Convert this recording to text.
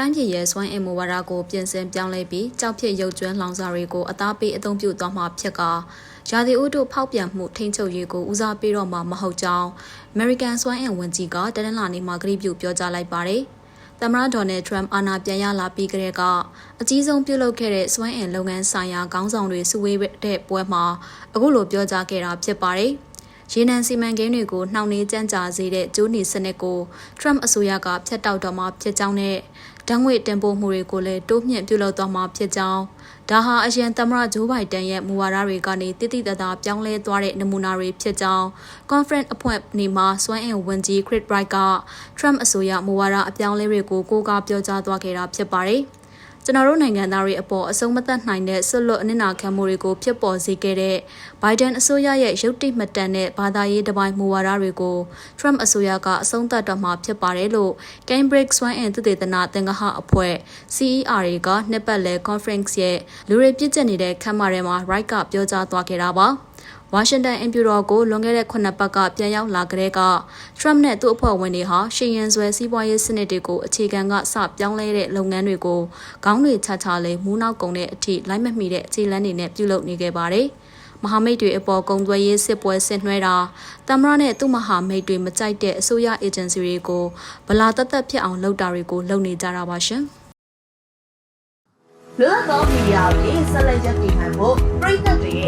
တိုင်းပြည်ရဲ့စွမ်းအင်မူဝါဒကိုပြင်ဆင်ပြောင်းလဲပြီးကြောက်ဖြစ်ရုပ်ကျွမ်းလောင်စာတွေကိုအသားပေးအသုံးပြုသွားမှာဖြစ်ကရာသီဥတုဖောက်ပြန်မှုထိန်းချုပ်ရေးကိုဦးစားပေးတော့မှာမဟုတ်ကြောင်း American စွမ်းအင်ဝန်ကြီးကတနင်္လာနေ့မှာကြေညာပြောကြားလိုက်ပါတယ်။သမ္မတဒေါ်နယ်ထရမ်အာဏာပြန်ရလာပြီးကတည်းကအကြီးဆုံးပြုလုပ်ခဲ့တဲ့စွမ်းအင်လုပ်ငန်းဆိုင်ရာခေါင်းဆောင်တွေစုဝေးတဲ့ပွဲမှာအခုလိုပြောကြားခဲ့တာဖြစ်ပါတယ်။ ရေနံစီမံကိန်းတွေကိုနှောင့်နှေးကြမ်းကြာစေတဲ့ကျိုးနီစနစ်ကို Trump အစိုးရကဖျက်တောက်တော့မှာဖြစ်ကြောင်းနဲ့ဓာတ်ငွေတင်ပို့မှုတွေကိုလည်းတိုးမြင့်ပြုလုပ်သွားမှာဖြစ်ကြောင်းဒါဟာအရင်သမ္မတဂျိုးဘိုင်ဒန်ရဲ့မူဝါဒတွေကနေတိတိတသားပြောင်းလဲသွားတဲ့နမူနာတွေဖြစ်ကြောင်း conference အဖွဲ့နေမှာစွမ်းအင်ဝန်ကြီး Chris Wright က Trump အစိုးရမူဝါဒအပြောင်းလဲတွေကိုကိုးကားပြောကြားသွားခဲ့တာဖြစ်ပါတယ်။ ကျွန်တော်တို့နိုင်ငံသားတွေအပေါ်အဆုံးမသက်နိုင်တဲ့ဆွတ်လွတ်အနစ်နာခံမှုတွေကိုဖြစ်ပေါ်စေခဲ့တဲ့ Biden အစိုးရရဲ့ရုပ်တိမတန်တဲ့ဘာသာရေးတပိုင်းမူဝါဒတွေကို Trump အစိုးရကအဆုံးသတ်တော့မှာဖြစ်ပါတယ်လို့ Cambridge Swan and သုတေသနသင်္ကဟအဖွဲ့ CER ကနှစ်ပတ်လည် conference ရဲ့လူတွေပြည့်ကျက်နေတဲ့ခမ်းမထဲမှာ Wright ကပြောကြားသွားခဲ့တာပါ။ ဝါရှင်တန်အင်ဖြူတော်ကိုလွန်ခဲ့တဲ့ခုနှစ်ပတ်ကပြန်ရောက်လာကြတဲ့က Trump နဲ့သူ့အဖွဲ့ဝင်တွေဟာရှေ့ရင်ဆွဲစီးပွားရေးစနစ်တွေကိုအခြေခံကစပြောင်းလဲတဲ့လုပ်ငန်းတွေကိုခေါင်းတွေချချလေးမူးနောက်ကုန်တဲ့အထိလိုက်မမီတဲ့အခြေလန်းတွေနဲ့ပြုလုပ်နေခဲ့ပါတယ်။မဟာမိတ်တွေအပေါ်ကုံသွဲရေးစစ်ပွဲဆင်နွှဲတာတမရနဲ့သူ့မဟာမိတ်တွေမကြိုက်တဲ့အစိုးရအေဂျင်စီတွေကိုဗလာတသက်ဖြစ်အောင်လုပ်တာတွေကိုလုပ်နေကြတာပါရှင်။လွတ်လပ်သောမီဒီယာတွေဆက်လက်ရပ်တည်နိုင်ဖို့ပြည်သက်တွေရဲ့ထောက်ပံ့ပေးမှု